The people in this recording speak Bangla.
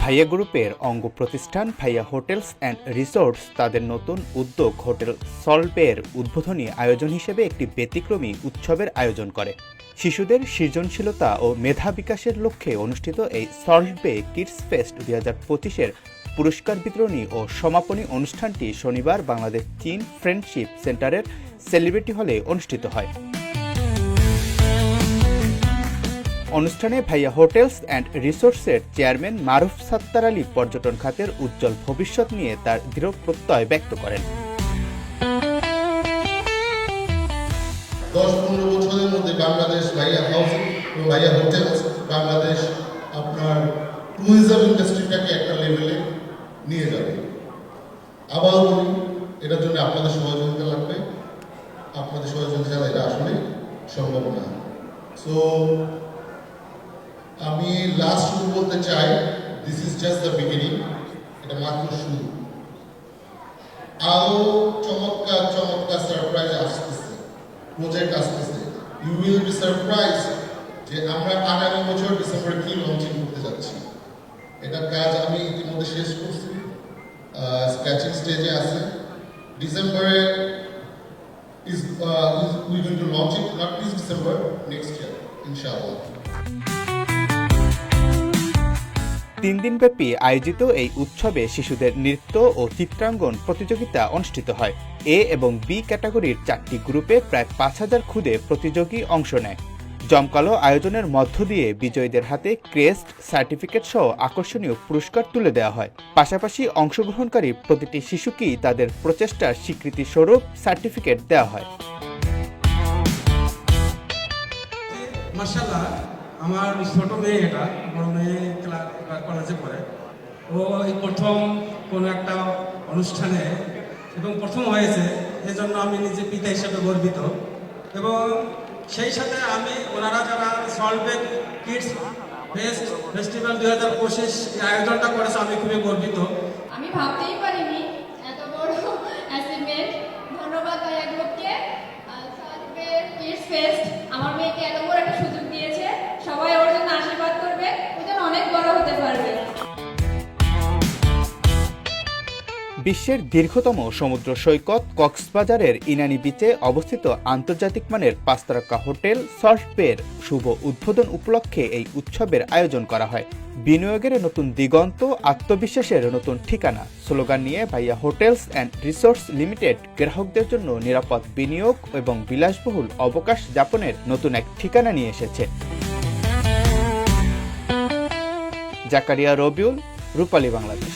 ভাইয়া গ্রুপের অঙ্গ প্রতিষ্ঠান ভাইয়া হোটেলস অ্যান্ড রিসোর্টস তাদের নতুন উদ্যোগ হোটেল সল্পের উদ্বোধনী আয়োজন হিসেবে একটি ব্যতিক্রমী উৎসবের আয়োজন করে। শিশুদের সৃজনশীলতা ও মেধা বিকাশের লক্ষ্যে অনুষ্ঠিত এই সল্টবে কিডস ফেস্ট দুই হাজার পঁচিশের পুরস্কার বিতরণী ও সমাপনী অনুষ্ঠানটি শনিবার বাংলাদেশ চীন ফ্রেন্ডশিপ সেন্টারের সেলিব্রিটি হলে অনুষ্ঠিত হয়। অনুষ্ঠানে ভাইয়া হোটেলস অ্যান্ড রিসোর্সের চেয়ারম্যান মারুফ সাত্তার আলী পর্যটন খাতের উজ্জ্বল ভবিষ্যৎ নিয়ে তার দৃঢ় প্রত্যয় ব্যক্ত করেন। দশ পনেরো বছরের মধ্যে বাংলাদেশ ভাইয়া হাউসিং এবং ভাইয়া হোটেলস বাংলাদেশ আপনার ট্যুরিজম ইন্ডাস্ট্রিটাকে একটা লেভেলে নিয়ে যাবে। আবার এটার জন্য আপনাদের সহযোগিতা লাগবে। আপনাদের সহযোগিতা ছাড়া এটা আসলে সম্ভব না। সো আমি লাস্ট শুরু বলতে চাই this is just the beginning এটা মাত্র শুরু। আরও চমৎকার চমৎকার সারপ্রাইজ আসতেছে প্রজেক্ট আসতেছে। ইউ উইল বি সারপ্রাইজ যে আমরা আগামী বছর ডিসেম্বরে কি লঞ্চিং করতে যাচ্ছি। এটা কাজ আমি ইতিমধ্যে শেষ করছি স্ক্র্যাচিং স্টেজে আছে। ডিসেম্বরে is we going to launch it not this December next year ইনশাআল্লাহ। তিন দিনব্যাপী আয়োজিত এই উৎসবে শিশুদের নৃত্য ও চিত্রাঙ্গন প্রতিযোগিতা অনুষ্ঠিত হয়। এ এবং বি ক্যাটাগরির চারটি গ্রুপে প্রায় পাঁচ হাজার খুদে প্রতিযোগী অংশ নেয়। জমকালো আয়োজনের মধ্য দিয়ে বিজয়ীদের হাতে ক্রেস্ট, সার্টিফিকেট সহ আকর্ষণীয় পুরস্কার তুলে দেওয়া হয়। পাশাপাশি অংশগ্রহণকারী প্রতিটি শিশুকেই তাদের প্রচেষ্টার স্বীকৃতি স্বরূপ সার্টিফিকেট দেওয়া হয়। আমার ছোট মেয়ে এটা, বড় মেয়ে ক্লাস কলেজে পড়ে। ও এই প্রথম কোনো একটা অনুষ্ঠানে এবং প্রথম হয়েছে, এজন্য আমি নিজে পিতা হিসেবে গর্বিত। এবং সেই সাথে আমি ওনারা যারা সলভেন কিডস বেস্ট ফেস্টিভ্যাল দু হাজার পঁচিশ আয়োজনটা করেছে, আমি খুবই গর্বিত। বিশ্বের দীর্ঘতম সমুদ্র সৈকত কক্সবাজারের ইনানি বিচে অবস্থিত আন্তর্জাতিক মানের পাঁচতারকা হোটেল সল্টপের শুভ উদ্বোধন উপলক্ষে এই উৎসবের আয়োজন করা হয়। বিনিয়োগের নতুন দিগন্ত, আত্মবিশ্বাসের নতুন ঠিকানা, স্লোগান নিয়ে ভাইয়া হোটেলস অ্যান্ড রিসোর্টস লিমিটেড গ্রাহকদের জন্য নিরাপদ বিনিয়োগ এবং বিলাসবহুল অবকাশ যাপনের নতুন এক ঠিকানা নিয়ে এসেছে। জাকারিয়া রবিউল, রূপালী বাংলাদেশ।